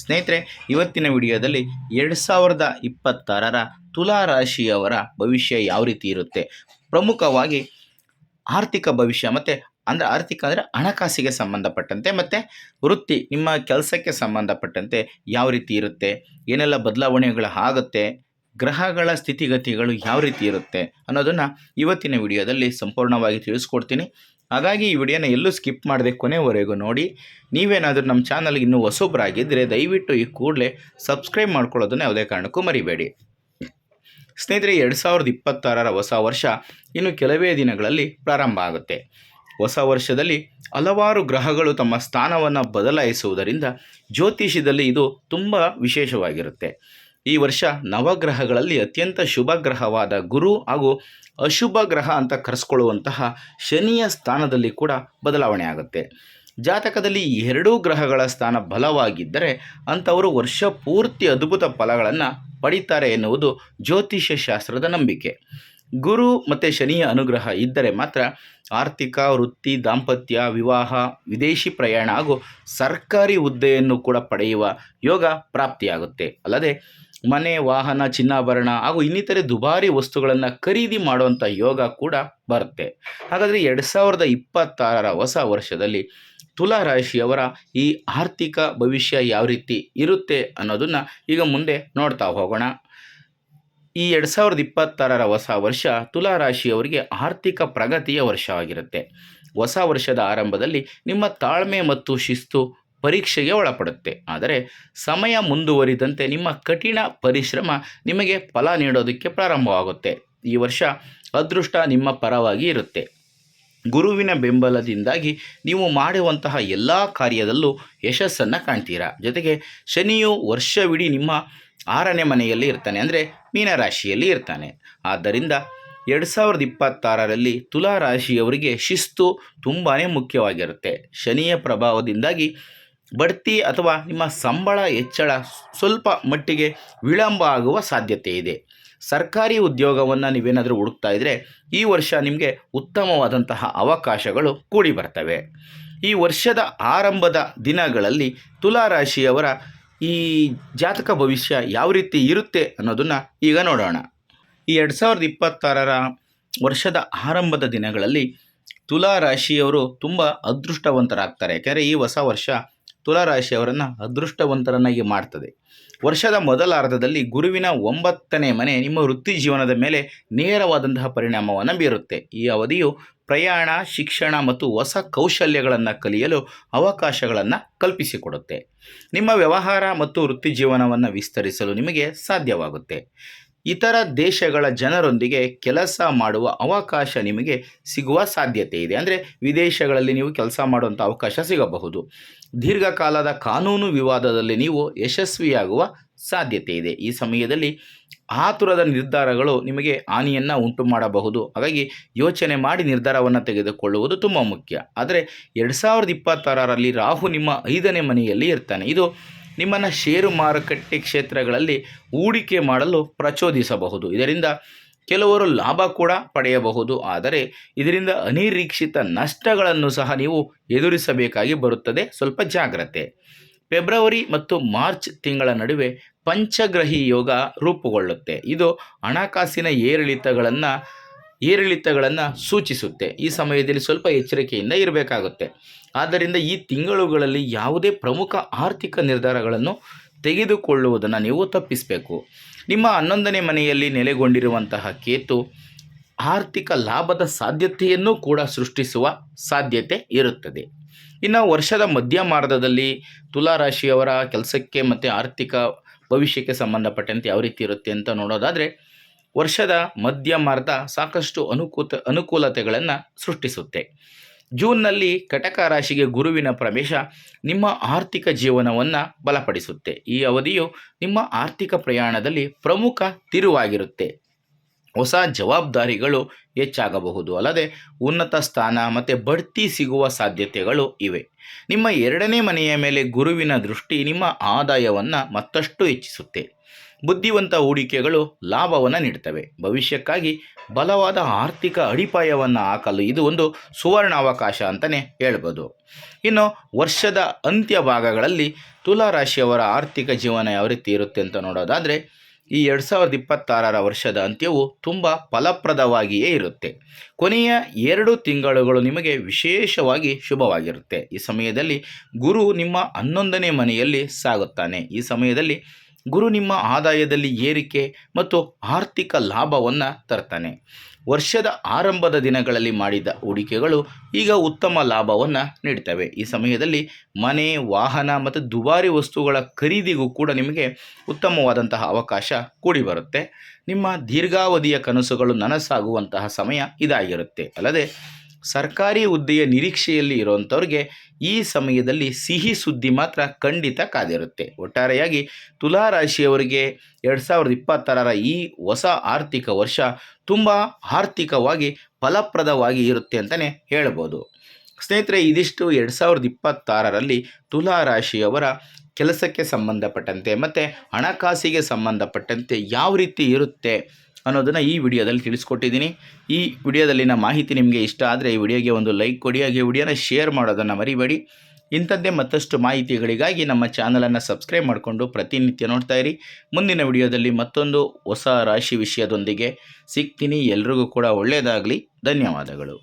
ಸ್ನೇಹಿತರೆ, ಇವತ್ತಿನ ವಿಡಿಯೋದಲ್ಲಿ ಎರಡು ಸಾವಿರದ ಇಪ್ಪತ್ತಾರರ ತುಲಾ ರಾಶಿಯವರ ಭವಿಷ್ಯ ಯಾವ ರೀತಿ ಇರುತ್ತೆ? ಪ್ರಮುಖವಾಗಿ ಆರ್ಥಿಕ ಭವಿಷ್ಯ ಮತ್ತು ಅಂದರೆ ಆರ್ಥಿಕ ಅಂದರೆ ಹಣಕಾಸಿಗೆ ಸಂಬಂಧಪಟ್ಟಂತೆ ಮತ್ತು ವೃತ್ತಿ, ನಿಮ್ಮ ಕೆಲಸಕ್ಕೆ ಸಂಬಂಧಪಟ್ಟಂತೆ ಯಾವ ರೀತಿ ಇರುತ್ತೆ? ಏನೆಲ್ಲ ಬದಲಾವಣೆಗಳು ಆಗುತ್ತೆ? ಗ್ರಹಗಳ ಸ್ಥಿತಿಗತಿಗಳು ಯಾವ ರೀತಿ ಇರುತ್ತೆ ಅನ್ನೋದನ್ನು ಇವತ್ತಿನ ವಿಡಿಯೋದಲ್ಲಿ ಸಂಪೂರ್ಣವಾಗಿ ತಿಳಿಸ್ಕೊಡ್ತೀನಿ. ಹಾಗಾಗಿ ಈ ವಿಡಿಯೋನ ಎಲ್ಲೂ ಸ್ಕಿಪ್ ಮಾಡದೆ ಕೊನೆವರೆಗೂ ನೋಡಿ. ನೀವೇನಾದರೂ ನಮ್ಮ ಚಾನಲ್ಗೆ ಇನ್ನೂ ಹೊಸೊಬ್ಬರಾಗಿದ್ದರೆ ದಯವಿಟ್ಟು ಈ ಕೂಡಲೇ ಸಬ್ಸ್ಕ್ರೈಬ್ ಮಾಡ್ಕೊಳ್ಳೋದನ್ನು ಯಾವುದೇ ಕಾರಣಕ್ಕೂ ಮರಿಬೇಡಿ. ಸ್ನೇಹಿತರೆ, ಎರಡು ಸಾವಿರದ ಇಪ್ಪತ್ತಾರರ ಹೊಸ ವರ್ಷ ಇನ್ನು ಕೆಲವೇ ದಿನಗಳಲ್ಲಿ ಪ್ರಾರಂಭ ಆಗುತ್ತೆ. ಹೊಸ ವರ್ಷದಲ್ಲಿ ಹಲವಾರು ಗ್ರಹಗಳು ತಮ್ಮ ಸ್ಥಾನವನ್ನು ಬದಲಾಯಿಸುವುದರಿಂದ ಜ್ಯೋತಿಷ್ಯದಲ್ಲಿ ಇದು ತುಂಬ ವಿಶೇಷವಾಗಿರುತ್ತೆ. ಈ ವರ್ಷ ನವಗ್ರಹಗಳಲ್ಲಿ ಅತ್ಯಂತ ಶುಭ ಗ್ರಹವಾದ ಗುರು ಹಾಗೂ ಅಶುಭ ಗ್ರಹ ಅಂತ ಕರೆಸ್ಕೊಳ್ಳುವಂತಹ ಶನಿಯ ಸ್ಥಾನದಲ್ಲಿ ಕೂಡ ಬದಲಾವಣೆ ಆಗುತ್ತೆ. ಜಾತಕದಲ್ಲಿ ಎರಡೂ ಗ್ರಹಗಳ ಸ್ಥಾನ ಬಲವಾಗಿದ್ದರೆ ಅಂಥವರು ವರ್ಷ ಪೂರ್ತಿ ಅದ್ಭುತ ಫಲಗಳನ್ನು ಪಡೀತಾರೆ ಎನ್ನುವುದು ಜ್ಯೋತಿಷ್ಯ ಶಾಸ್ತ್ರದ ನಂಬಿಕೆ. ಗುರು ಮತ್ತು ಶನಿಯ ಅನುಗ್ರಹ ಇದ್ದರೆ ಮಾತ್ರ ಆರ್ಥಿಕ, ವೃತ್ತಿ, ದಾಂಪತ್ಯ, ವಿವಾಹ, ವಿದೇಶಿ ಪ್ರಯಾಣ ಹಾಗೂ ಸರ್ಕಾರಿ ಹುದ್ದೆಯನ್ನು ಕೂಡ ಪಡೆಯುವ ಯೋಗ ಪ್ರಾಪ್ತಿಯಾಗುತ್ತೆ. ಅಲ್ಲದೆ ಮನೆ, ವಾಹನ, ಚಿನ್ನಾಭರಣ ಹಾಗೂ ಇನ್ನಿತರೆ ದುಬಾರಿ ವಸ್ತುಗಳನ್ನು ಖರೀದಿ ಮಾಡುವಂಥ ಯೋಗ ಕೂಡ ಬರುತ್ತೆ. ಹಾಗಾದರೆ ಎರಡು ಸಾವಿರದ ಇಪ್ಪತ್ತಾರರ ಹೊಸ ವರ್ಷದಲ್ಲಿ ತುಲಾ ರಾಶಿಯವರ ಈ ಆರ್ಥಿಕ ಭವಿಷ್ಯ ಯಾವ ರೀತಿ ಇರುತ್ತೆ ಅನ್ನೋದನ್ನು ಈಗ ಮುಂದೆ ನೋಡ್ತಾ ಹೋಗೋಣ. ಈ ಎರಡು ಸಾವಿರದ ಇಪ್ಪತ್ತಾರರ ಹೊಸ ವರ್ಷ ತುಲಾ ರಾಶಿಯವರಿಗೆ ಆರ್ಥಿಕ ಪ್ರಗತಿಯ ವರ್ಷವಾಗಿರುತ್ತೆ. ಹೊಸ ವರ್ಷದ ಆರಂಭದಲ್ಲಿ ನಿಮ್ಮ ತಾಳ್ಮೆ ಮತ್ತು ಶಿಸ್ತು ಪರೀಕ್ಷೆಗೆ ಒಳಪಡುತ್ತೆ. ಆದರೆ ಸಮಯ ಮುಂದುವರಿದಂತೆ ನಿಮ್ಮ ಕಠಿಣ ಪರಿಶ್ರಮ ನಿಮಗೆ ಫಲ ನೀಡೋದಕ್ಕೆ ಪ್ರಾರಂಭವಾಗುತ್ತೆ. ಈ ವರ್ಷ ಅದೃಷ್ಟ ನಿಮ್ಮ ಪರವಾಗಿ ಇರುತ್ತೆ. ಗುರುವಿನ ಬೆಂಬಲದಿಂದಾಗಿ ನೀವು ಮಾಡುವಂತಹ ಎಲ್ಲ ಕಾರ್ಯದಲ್ಲೂ ಯಶಸ್ಸನ್ನು ಕಾಣ್ತೀರಾ? ಜೊತೆಗೆ ಶನಿಯು ವರ್ಷವಿಡೀ ನಿಮ್ಮ ಆರನೇ ಮನೆಯಲ್ಲಿ ಇರ್ತಾನೆ, ಅಂದರೆ ಮೀನರಾಶಿಯಲ್ಲಿ ಇರ್ತಾನೆ. ಆದ್ದರಿಂದ ಎರಡು ಸಾವಿರದ ಇಪ್ಪತ್ತಾರರಲ್ಲಿ ತುಲಾ ರಾಶಿಯವರಿಗೆ ಶಿಸ್ತು ತುಂಬಾ ಮುಖ್ಯವಾಗಿರುತ್ತೆ. ಶನಿಯ ಪ್ರಭಾವದಿಂದಾಗಿ ಬಡ್ತಿ ಅಥವಾ ನಿಮ್ಮ ಸಂಬಳ ಹೆಚ್ಚಳ ಸ್ವಲ್ಪ ಮಟ್ಟಿಗೆ ವಿಳಂಬ ಆಗುವ ಸಾಧ್ಯತೆ ಇದೆ. ಸರ್ಕಾರಿ ಉದ್ಯೋಗವನ್ನು ನೀವೇನಾದರೂ ಹುಡುಕ್ತಾ ಇದ್ದರೆ ಈ ವರ್ಷ ನಿಮಗೆ ಉತ್ತಮವಾದಂತಹ ಅವಕಾಶಗಳು ಕೂಡಿ ಬರ್ತವೆ. ಈ ವರ್ಷದ ಆರಂಭದ ದಿನಗಳಲ್ಲಿ ತುಲಾ ರಾಶಿಯವರ ಈ ಜಾತಕ ಭವಿಷ್ಯ ಯಾವ ರೀತಿ ಇರುತ್ತೆ ಅನ್ನೋದನ್ನು ಈಗ ನೋಡೋಣ. ಈ ಎರಡು ಸಾವಿರದ ಇಪ್ಪತ್ತಾರರ ವರ್ಷದ ಆರಂಭದ ದಿನಗಳಲ್ಲಿ ತುಲಾ ರಾಶಿಯವರು ತುಂಬ ಅದೃಷ್ಟವಂತರಾಗ್ತಾರೆ. ಯಾಕೆಂದರೆ ಈ ಹೊಸ ವರ್ಷ ತುಲಾ ರಾಶಿಯವರನ್ನು ಅದೃಷ್ಟವಂತರನ್ನಾಗಿ ಮಾಡ್ತದೆ. ವರ್ಷದ ಮೊದಲ ಅರ್ಧದಲ್ಲಿ ಗುರುವಿನ ಒಂಬತ್ತನೇ ಮನೆ ನಿಮ್ಮ ವೃತ್ತಿ ಜೀವನದ ಮೇಲೆ ನೇರವಾದಂತಹ ಪರಿಣಾಮವನ್ನು ಬೀರುತ್ತೆ. ಈ ಅವಧಿಯು ಪ್ರಯಾಣ, ಶಿಕ್ಷಣ ಮತ್ತು ಹೊಸ ಕೌಶಲ್ಯಗಳನ್ನು ಕಲಿಯಲು ಅವಕಾಶಗಳನ್ನು ಕಲ್ಪಿಸಿಕೊಡುತ್ತೆ. ನಿಮ್ಮ ವ್ಯವಹಾರ ಮತ್ತು ವೃತ್ತಿ ಜೀವನವನ್ನು ವಿಸ್ತರಿಸಲು ನಿಮಗೆ ಸಾಧ್ಯವಾಗುತ್ತೆ. ಇತರ ದೇಶಗಳ ಜನರೊಂದಿಗೆ ಕೆಲಸ ಮಾಡುವ ಅವಕಾಶ ನಿಮಗೆ ಸಿಗುವ ಸಾಧ್ಯತೆ ಇದೆ. ಅಂದರೆ ವಿದೇಶಗಳಲ್ಲಿ ನೀವು ಕೆಲಸ ಮಾಡುವಂಥ ಅವಕಾಶ ಸಿಗಬಹುದು. ದೀರ್ಘಕಾಲದ ಕಾನೂನು ವಿವಾದದಲ್ಲಿ ನೀವು ಯಶಸ್ವಿಯಾಗುವ ಸಾಧ್ಯತೆ ಇದೆ. ಈ ಸಮಯದಲ್ಲಿ ಆತುರದ ನಿರ್ಧಾರಗಳು ನಿಮಗೆ ಹಾನಿಯನ್ನು ಉಂಟು ಮಾಡಬಹುದು. ಹಾಗಾಗಿ ಯೋಚನೆ ಮಾಡಿ ನಿರ್ಧಾರವನ್ನು ತೆಗೆದುಕೊಳ್ಳುವುದು ತುಂಬ ಮುಖ್ಯ. ಆದರೆ ಎರಡು ಸಾವಿರದ ಇಪ್ಪತ್ತಾರರಲ್ಲಿ ರಾಹು ನಿಮ್ಮ ಐದನೇ ಮನೆಯಲ್ಲಿ ಇರ್ತಾನೆ. ಇದು ನಿಮ್ಮನ್ನು ಷೇರು ಮಾರುಕಟ್ಟೆ ಕ್ಷೇತ್ರಗಳಲ್ಲಿ ಹೂಡಿಕೆ ಮಾಡಲು ಪ್ರಚೋದಿಸಬಹುದು. ಇದರಿಂದ ಕೆಲವರು ಲಾಭ ಕೂಡ ಪಡೆಯಬಹುದು. ಆದರೆ ಇದರಿಂದ ಅನಿರೀಕ್ಷಿತ ನಷ್ಟಗಳನ್ನು ಸಹ ನೀವು ಎದುರಿಸಬೇಕಾಗಿ ಬರುತ್ತದೆ. ಸ್ವಲ್ಪ ಜಾಗ್ರತೆ. ಫೆಬ್ರವರಿ ಮತ್ತು ಮಾರ್ಚ್ ತಿಂಗಳ ನಡುವೆ ಪಂಚಗ್ರಹಿ ಯೋಗ ರೂಪುಗೊಳ್ಳುತ್ತೆ. ಇದು ಹಣಕಾಸಿನ ಏರಿಳಿತಗಳನ್ನು ಏರಿಳಿತಗಳನ್ನು ಸೂಚಿಸುತ್ತೆ. ಈ ಸಮಯದಲ್ಲಿ ಸ್ವಲ್ಪ ಎಚ್ಚರಿಕೆಯಿಂದ ಇರಬೇಕಾಗುತ್ತೆ. ಆದ್ದರಿಂದ ಈ ತಿಂಗಳುಗಳಲ್ಲಿ ಯಾವುದೇ ಪ್ರಮುಖ ಆರ್ಥಿಕ ನಿರ್ಧಾರಗಳನ್ನು ತೆಗೆದುಕೊಳ್ಳುವುದನ್ನು ನೀವು ತಪ್ಪಿಸಬೇಕು. ನಿಮ್ಮ ಹನ್ನೊಂದನೇ ಮನೆಯಲ್ಲಿ ನೆಲೆಗೊಂಡಿರುವಂತಹ ಕೇತು ಆರ್ಥಿಕ ಲಾಭದ ಸಾಧ್ಯತೆಯನ್ನು ಕೂಡ ಸೃಷ್ಟಿಸುವ ಸಾಧ್ಯತೆ ಇರುತ್ತದೆ. ಇನ್ನು ವರ್ಷದ ಮಧ್ಯಮಾರ್ಧದಲ್ಲಿ ತುಲಾ ರಾಶಿಯವರ ಕೆಲಸಕ್ಕೆ ಮತ್ತು ಆರ್ಥಿಕ ಭವಿಷ್ಯಕ್ಕೆ ಸಂಬಂಧಪಟ್ಟಂತೆ ಯಾವ ರೀತಿ ಇರುತ್ತೆ ಅಂತ ನೋಡೋದಾದರೆ ವರ್ಷದ ಮಧ್ಯಮಾರ್ಧ ಸಾಕಷ್ಟು ಅನುಕೂತ, ಅನುಕೂಲತೆಗಳನ್ನು ಸೃಷ್ಟಿಸುತ್ತೆ. ಜೂನ್ನಲ್ಲಿ ಕಟಕ ರಾಶಿಗೆ ಗುರುವಿನ ಪ್ರವೇಶ ನಿಮ್ಮ ಆರ್ಥಿಕ ಜೀವನವನ್ನು ಬಲಪಡಿಸುತ್ತೆ. ಈ ಅವಧಿಯು ನಿಮ್ಮ ಆರ್ಥಿಕ ಪ್ರಯಾಣದಲ್ಲಿ ಪ್ರಮುಖ ತಿರುವಾಗಿರುತ್ತೆ. ಹೊಸ ಜವಾಬ್ದಾರಿಗಳು ಹೆಚ್ಚಾಗಬಹುದು. ಅಲ್ಲದೆ ಉನ್ನತ ಸ್ಥಾನ ಮತ್ತು ಬಡ್ತಿ ಸಿಗುವ ಸಾಧ್ಯತೆಗಳು ಇವೆ. ನಿಮ್ಮ ಎರಡನೇ ಮನೆಯ ಮೇಲೆ ಗುರುವಿನ ದೃಷ್ಟಿ ನಿಮ್ಮ ಆದಾಯವನ್ನು ಮತ್ತಷ್ಟು ಹೆಚ್ಚಿಸುತ್ತೆ. ಬುದ್ಧಿವಂತ ಹೂಡಿಕೆಗಳು ಲಾಭವನ್ನು ನೀಡುತ್ತವೆ ಭವಿಷ್ಯಕ್ಕಾಗಿ ಬಲವಾದ ಆರ್ಥಿಕ ಅಡಿಪಾಯವನ್ನು ಹಾಕಲು ಇದು ಒಂದು ಸುವರ್ಣ ಅವಕಾಶ ಅಂತಲೇ ಹೇಳ್ಬೋದು. ಇನ್ನು ವರ್ಷದ ಅಂತ್ಯ ಭಾಗಗಳಲ್ಲಿ ತುಲಾ ರಾಶಿಯವರ ಆರ್ಥಿಕ ಜೀವನ ಯಾವ ರೀತಿ ಇರುತ್ತೆ ಅಂತ ನೋಡೋದಾದರೆ, ಈ ಎರಡು ಸಾವಿರದ ಇಪ್ಪತ್ತಾರರ ವರ್ಷದ ಅಂತ್ಯವು ತುಂಬ ಫಲಪ್ರದವಾಗಿಯೇ ಇರುತ್ತೆ. ಕೊನೆಯ ಎರಡು ತಿಂಗಳುಗಳು ನಿಮಗೆ ವಿಶೇಷವಾಗಿ ಶುಭವಾಗಿರುತ್ತೆ. ಈ ಸಮಯದಲ್ಲಿ ಗುರು ನಿಮ್ಮ ಹನ್ನೊಂದನೇ ಮನೆಯಲ್ಲಿ ಸಾಗುತ್ತಾನೆ. ಈ ಸಮಯದಲ್ಲಿ ಗುರು ನಿಮ್ಮ ಆದಾಯದಲ್ಲಿ ಏರಿಕೆ ಮತ್ತು ಆರ್ಥಿಕ ಲಾಭವನ್ನು ತರ್ತಾನೆ. ವರ್ಷದ ಆರಂಭದ ದಿನಗಳಲ್ಲಿ ಮಾಡಿದ ಹೂಡಿಕೆಗಳು ಈಗ ಉತ್ತಮ ಲಾಭವನ್ನು ನೀಡ್ತವೆ. ಈ ಸಮಯದಲ್ಲಿ ಮನೆ, ವಾಹನ ಮತ್ತು ದುಬಾರಿ ವಸ್ತುಗಳ ಖರೀದಿಗೂ ಕೂಡ ನಿಮಗೆ ಉತ್ತಮವಾದಂತಹ ಅವಕಾಶ ಕೂಡಿ ಬರುತ್ತೆ ನಿಮ್ಮ ದೀರ್ಘಾವಧಿಯ ಕನಸುಗಳು ನನಸಾಗುವಂತಹ ಸಮಯ ಇದಾಗಿರುತ್ತೆ. ಅಲ್ಲದೆ ಸರ್ಕಾರಿ ಹುದ್ದೆಯ ನಿರೀಕ್ಷೆಯಲ್ಲಿ ಇರುವಂಥವ್ರಿಗೆ ಈ ಸಮಯದಲ್ಲಿ ಸಿಹಿ ಸುದ್ದಿ ಮಾತ್ರ ಖಂಡಿತ ಕಾದಿರುತ್ತೆ. ಒಟ್ಟಾರೆಯಾಗಿ ತುಲಾ ರಾಶಿಯವರಿಗೆ ಎರಡು ಸಾವಿರದ ಇಪ್ಪತ್ತಾರರ ಈ ಹೊಸ ಆರ್ಥಿಕ ವರ್ಷ ತುಂಬ ಆರ್ಥಿಕವಾಗಿ ಫಲಪ್ರದವಾಗಿ ಇರುತ್ತೆ ಅಂತಲೇ ಹೇಳ್ಬೋದು. ಸ್ನೇಹಿತರೆ, ಇದಿಷ್ಟು ಎರಡು ಸಾವಿರದ ಇಪ್ಪತ್ತಾರರಲ್ಲಿ ತುಲಾ ರಾಶಿಯವರ ಕೆಲಸಕ್ಕೆ ಸಂಬಂಧಪಟ್ಟಂತೆ ಮತ್ತು ಹಣಕಾಸಿಗೆ ಸಂಬಂಧಪಟ್ಟಂತೆ ಯಾವ ರೀತಿ ಇರುತ್ತೆ ಅನ್ನೋದನ್ನು ಈ ವಿಡಿಯೋದಲ್ಲಿ ತಿಳಿಸ್ಕೊಟ್ಟಿದ್ದೀನಿ. ಈ ವಿಡಿಯೋದಲ್ಲಿನ ಮಾಹಿತಿ ನಿಮಗೆ ಇಷ್ಟ ಆದರೆ ಈ ವಿಡಿಯೋಗೆ ಒಂದು ಲೈಕ್ ಕೊಡಿ, ಹಾಗೆ ವಿಡಿಯೋನ ಶೇರ್ ಮಾಡೋದನ್ನು ಮರಿಬೇಡಿ. ಇಂಥದ್ದೇ ಮತ್ತಷ್ಟು ಮಾಹಿತಿಗಳಿಗಾಗಿ ನಮ್ಮ ಚಾನಲನ್ನು ಸಬ್ಸ್ಕ್ರೈಬ್ ಮಾಡಿಕೊಂಡು ಪ್ರತಿನಿತ್ಯ ನೋಡ್ತಾ ಇರಿ. ಮುಂದಿನ ವಿಡಿಯೋದಲ್ಲಿ ಮತ್ತೊಂದು ಹೊಸ ರಾಶಿ ವಿಷಯದೊಂದಿಗೆ ಸಿಗ್ತೀನಿ. ಎಲ್ರಿಗೂ ಕೂಡ ಒಳ್ಳೆಯದಾಗಲಿ ಧನ್ಯವಾದಗಳು.